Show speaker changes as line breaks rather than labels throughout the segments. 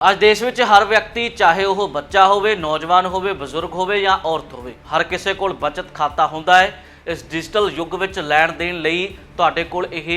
ਅੱਜ ਦੇਸ਼ ਵਿੱਚ ਹਰ ਵਿਅਕਤੀ, ਚਾਹੇ ਉਹ ਬੱਚਾ ਹੋਵੇ, ਨੌਜਵਾਨ ਹੋਵੇ, ਬਜ਼ੁਰਗ ਹੋਵੇ ਜਾਂ ਔਰਤ ਹੋਵੇ, ਹਰ ਕਿਸੇ ਕੋਲ ਬਚਤ ਖਾਤਾ ਹੁੰਦਾ ਹੈ। ਇਸ ਡਿਜੀਟਲ ਯੁੱਗ ਵਿੱਚ ਲੈਣ ਦੇਣ ਲਈ ਤੁਹਾਡੇ ਕੋਲ ਇਹ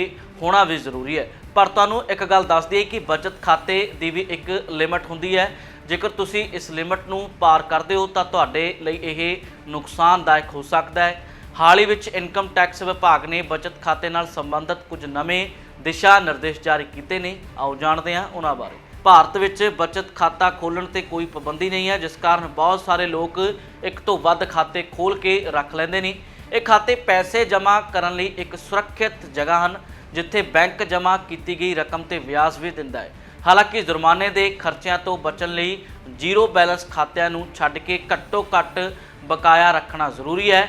ਹੋਣਾ ਵੀ ਜ਼ਰੂਰੀ ਹੈ। ਪਰ ਤੁਹਾਨੂੰ ਇੱਕ ਗੱਲ ਦੱਸ ਦਈਏ ਕਿ ਬਚਤ ਖਾਤੇ ਦੀ ਵੀ ਇੱਕ ਲਿਮਟ ਹੁੰਦੀ ਹੈ। ਜੇਕਰ ਤੁਸੀਂ ਇਸ ਲਿਮਟ ਨੂੰ ਪਾਰ ਕਰਦੇ ਹੋ, ਤਾਂ ਤੁਹਾਡੇ ਲਈ ਇਹ ਨੁਕਸਾਨਦਾਇਕ ਹੋ ਸਕਦਾ ਹੈ। ਹਾਲ ਹੀ ਵਿੱਚ ਇਨਕਮ ਟੈਕਸ ਵਿਭਾਗ ਨੇ ਬਚਤ ਖਾਤੇ ਨਾਲ ਸੰਬੰਧਿਤ ਕੁਝ ਨਵੇਂ ਦਿਸ਼ਾ ਨਿਰਦੇਸ਼ ਜਾਰੀ ਕੀਤੇ ਨੇ। ਆਓ ਜਾਣਦੇ ਹਾਂ ਉਹਨਾਂ ਬਾਰੇ। ਭਾਰਤ ਵਿੱਚ ਬਚਤ ਖਾਤਾ ਖੋਲ੍ਹਣ ਤੇ ਕੋਈ ਪਾਬੰਦੀ ਨਹੀਂ ਹੈ, ਜਿਸ ਕਾਰਨ ਬਹੁਤ ਸਾਰੇ ਲੋਕ ਇੱਕ ਤੋਂ ਵੱਧ ਖਾਤੇ ਖੋਲ੍ਹ ਕੇ ਰੱਖ ਲੈਂਦੇ ਨੇ। ਇਹ ਖਾਤੇ ਪੈਸੇ ਜਮ੍ਹਾਂ ਕਰਨ ਲਈ ਇੱਕ ਸੁਰੱਖਿਅਤ ਜਗ੍ਹਾ ਹਨ, ਜਿੱਥੇ ਬੈਂਕ ਜਮ੍ਹਾਂ ਕੀਤੀ ਗਈ ਰਕਮ ਤੇ ਵਿਆਜ ਵੀ ਦਿੰਦਾ ਹੈ। ਹਾਲਾਂਕਿ ਜੁਰਮਾਨੇ ਦੇ ਖਰਚਿਆਂ ਤੋਂ ਬਚਣ ਲਈ ਜ਼ੀਰੋ ਬੈਲੈਂਸ ਖਾਤਿਆਂ ਨੂੰ ਛੱਡ ਕੇ ਘੱਟੋ ਘੱਟ ਬਕਾਇਆ ਰੱਖਣਾ ਜ਼ਰੂਰੀ ਹੈ।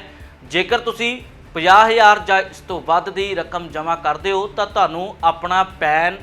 ਜੇਕਰ ਤੁਸੀਂ 50000 ਜਾਂ ਇਸ ਤੋਂ ਵੱਧ ਦੀ ਰਕਮ ਜਮ੍ਹਾਂ ਕਰਦੇ ਹੋ, ਤਾਂ ਤੁਹਾਨੂੰ ਆਪਣਾ ਪੈਨ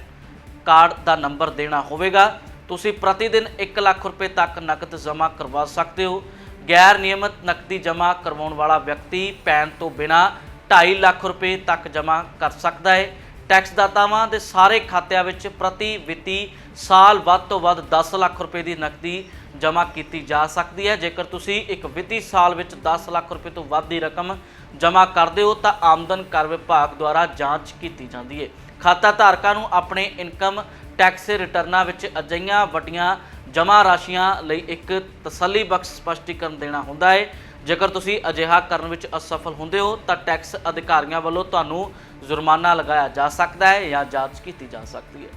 ਕਾਰਡ ਦਾ ਨੰਬਰ ਦੇਣਾ ਹੋਵੇਗਾ। ਤੁਸੀਂ ਪ੍ਰਤੀ ਦਿਨ 1 ਲੱਖ ਰੁਪਏ ਤੱਕ ਨਕਦ ਜਮ੍ਹਾਂ ਕਰਵਾ ਸਕਦੇ ਹੋ। ਗੈਰ ਨਿਯਮਤ ਨਕਦੀ ਜਮ੍ਹਾਂ ਕਰਵਾਉਣ ਵਾਲਾ ਵਿਅਕਤੀ ਪੈਨ ਤੋਂ ਬਿਨਾ 2.5 ਲੱਖ ਰੁਪਏ ਤੱਕ ਜਮ੍ਹਾਂ ਕਰ ਸਕਦਾ ਹੈ। ਟੈਕਸ ਦਾਤਾਵਾਂ ਦੇ ਸਾਰੇ ਖਾਤਿਆਂ ਵਿੱਚ ਪ੍ਰਤੀ ਵਿੱਤੀ ਸਾਲ ਵੱਧ ਤੋਂ ਵੱਧ 10 ਲੱਖ ਰੁਪਏ ਦੀ ਨਕਦੀ ਜਮ੍ਹਾਂ ਕੀਤੀ ਜਾ ਸਕਦੀ ਹੈ। ਜੇਕਰ ਤੁਸੀਂ ਇੱਕ ਵਿੱਤੀ ਸਾਲ ਵਿੱਚ 10 ਲੱਖ ਰੁਪਏ ਤੋਂ ਵੱਧ ਦੀ ਰਕਮ ਜਮ੍ਹਾਂ ਕਰਦੇ ਹੋ, ਤਾਂ ਆਮਦਨ ਕਰ ਵਿਭਾਗ ਦੁਆਰਾ ਜਾਂਚ ਕੀਤੀ ਜਾਂਦੀ ਹੈ। ਖਾਤਾ ਧਾਰਕਾਂ ਨੂੰ ਆਪਣੇ ਇਨਕਮ ਟੈਕਸ ਰਿਟਰਨਾਂ ਵਿੱਚ ਅਜਿਹੀਆਂ ਵੱਡੀਆਂ ਜਮ੍ਹਾਂ ਰਾਸ਼ੀਆਂ ਲਈ ਇੱਕ ਤਸੱਲੀ ਬਖਸ਼ ਸਪਸ਼ਟੀਕਰਨ ਦੇਣਾ ਹੁੰਦਾ ਹੈ। ਜੇਕਰ ਤੁਸੀਂ ਅਜਿਹਾ ਕਰਨ ਵਿੱਚ ਅਸਫਲ ਹੁੰਦੇ ਹੋ, ਤਾਂ ਟੈਕਸ ਅਧਿਕਾਰੀਆਂ ਵੱਲੋਂ ਤੁਹਾਨੂੰ ਜੁਰਮਾਨਾ ਲਗਾਇਆ ਜਾ ਸਕਦਾ ਹੈ ਜਾਂ ਜਾਂਚ ਕੀਤੀ ਜਾ ਸਕਦੀ ਹੈ।